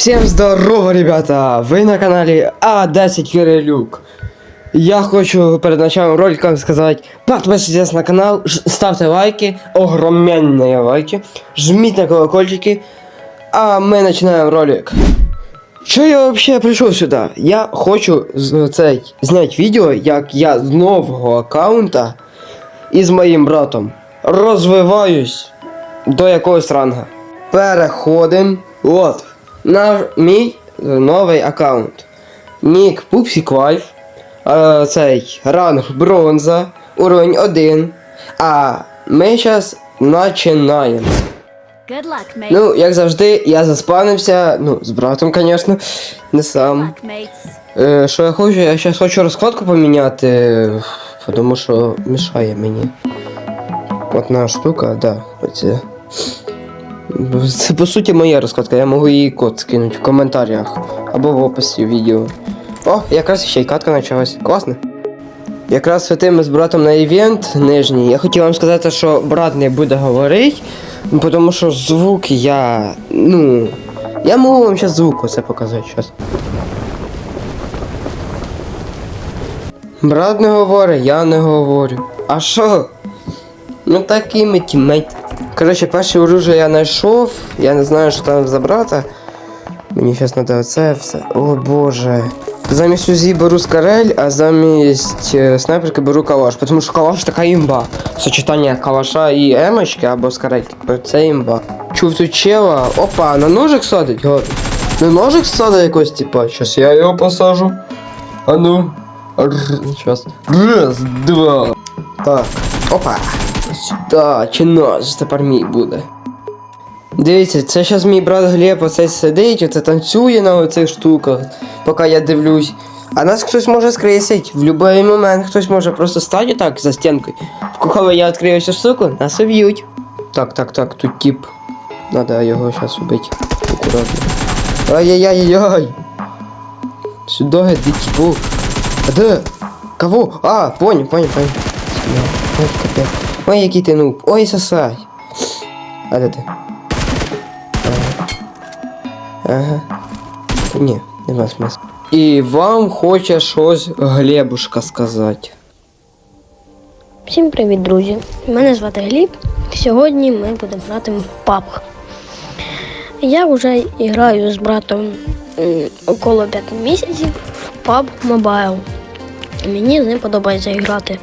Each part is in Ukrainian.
Всем здорово, ребята! Ви на каналі А10 Кирилюк. Я хочу перед началом ролика сказать, подписывайтесь на канал, ставьте лайки, огроменные лайки, жмите на колокольчики, а ми починаємо ролик. Що я вообще прийшов сюди? Я хочу зняти відео, як я з нового аккаунта із моїм братом розвиваюсь до якогось ранга. Переходим. От. На мій новий аккаунт. Нік Пупсік Лайф. Е, цей ранг бронза. Уровень 1. А ми зараз починаємо. Luck. Ну, як завжди, я заспанився. Ну, з братом, звісно, не сам. luck. Е, що я хочу, я зараз хочу розкладку поміняти, тому що мішає мені. Одна штука, да, оце. Це по суті моя розкладка, я можу її код скинути в коментарях або в описі відео. О, якраз ще й катка почалась. Класно. Якраз святим з братом на івент нижній. Я хотів вам сказати, що брат не буде говорити, тому що звук я. Ну. Я можу вам зараз звук оце показати зараз. Брат не говорить, я не говорю. А що? Ну такий ми. Коротше, перше оружие я знайшов. Я не знаю, що там за брата. Мені зараз треба оце все. О боже. Замість УЗІ беру скарель, а замість е, снайперки беру калаш. Тому що калаш така імба. Сочетання калаша і емочки або скарельки. Це імба. Чув тут чела. Опа, на ножик садить, гад. На ножик садить якось, типа. Щас я його посажу. А ну. Сейчас. Раз, два. Так. Опа. Сюда, нож тепер мій буде. Дивіться, це зараз мій брат Глеб оце сидить, оце танцює на оцих штуках, поки я дивлюсь. А нас хтось може скресить. В будь-який момент хтось може просто стати так за стінкою. Коли я відкрию цю штуку, нас уб'ють. Так, так, так, тут тип. Надо його зараз убити. Аккуратно. Ай-яй-яй-яй. Сюда иди, типу. А де? Кого? А, понял, понял, понял. Ой, капець. Ой, який ти нуб. Ой, сосай. А де ти? Ага. Ага. Ні, нема смисла. І вам хоче щось Глебушка сказати. Всім привіт, друзі! Мене звати Гліб. Сьогодні ми будемо грати в PUBG. Я вже граю з братом около 5 місяців в PUBG Mobile. Мені з ним подобається грати.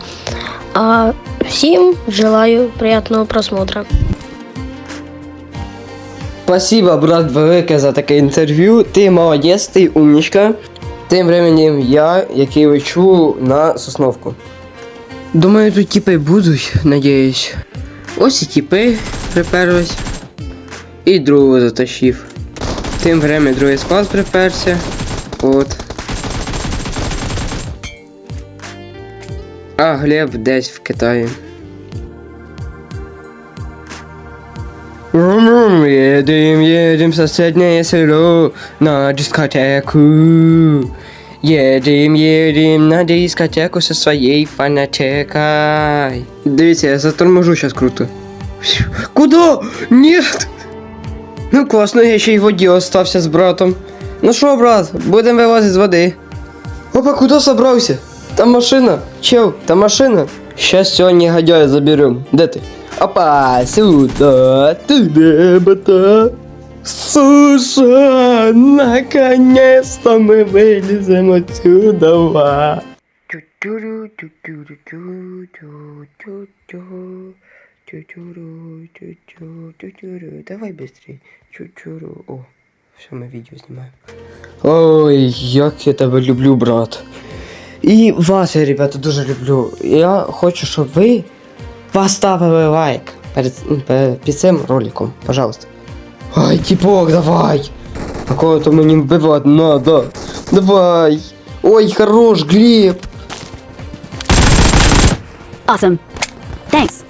А всім желаю приємного просмотру. Спасибо, брат, велике за таке інтерв'ю. Ти молодець, ти умнічка. Тим временем я, який лечу на сосновку. Думаю, тут тіпи будуть, надіюсь. Ось і тіпи приперлись. І другого затащив. Тим временем другий склад приперся. От. А Глеб десь в Китаї. Едем, едем в соседнее село на дискотеку. Едем, едем на дискотеку со своей фанатекой. Дивіться, я заторможу сейчас круто. Куда? Нет! Ну класно, я ще й в воді остався з братом. Ну що, брат, будемо вилазити з води. Опа, куда собрався? Там машина. Чел, там машина. Сейчас сьогодні гадяя заберем. Де ти? Опа, сюда, туда, бота. Суша, наконец-то мы вылезем отсюда. Давай быстрее. Чу-чуру. О, все, мы видео снимаем. Ой, як я тебе люблю, брат. І вас, я, ребята, дуже люблю. Я хочу, щоб ви поставили лайк перед, м, пе- під цим роликом, пожалуйста. Ай, типок, давай! А кого-то мені вбивати надо. Давай! Ой, хорош, Глеб! Awesome. Thanks.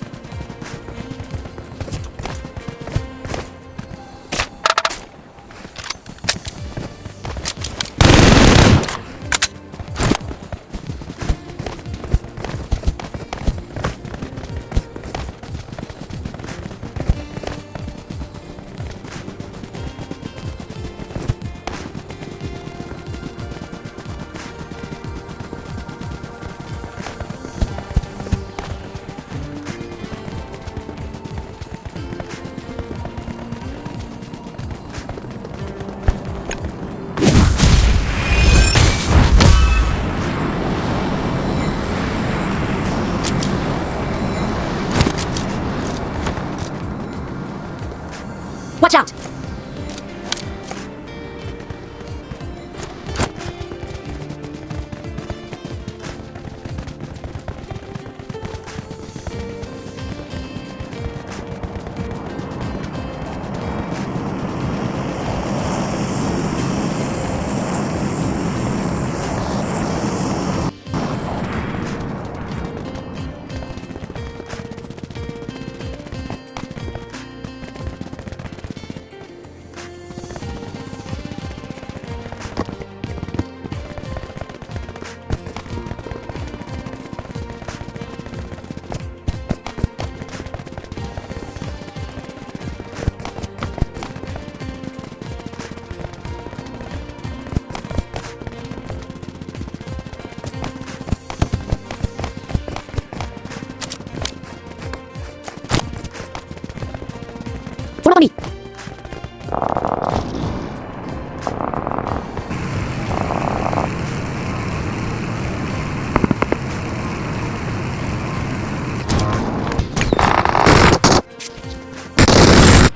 Ворота мій!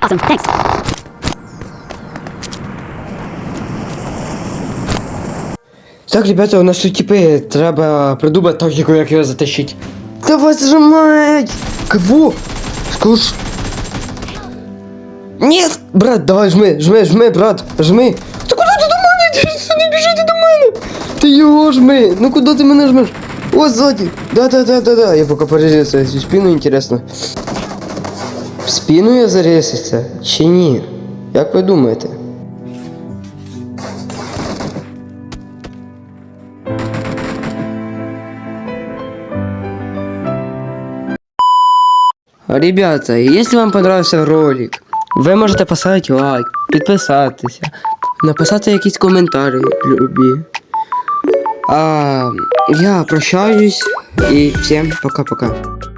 Awesome, thanks. Так, ребята, у нас тут типи, треба придумати тактику, як його затащить. Та вас же мать! Кого? Скуш. Нет! Брат, давай жми, жми, жми, брат, жми. Та куди ти до мене? Ти сюди біжите до мене. Ти його жми. Ну куди ти мене жмеш? О, ззаді. Да, да, да, да, да. Я поки порізався в спину, інтересно. В спину я зарізався чи ні? Як ви думаєте? Ребята, если вам понравился ролик, ви можете поставити лайк, підписатися, написати якісь коментарі любі. А я прощаюсь і всім пока-пока.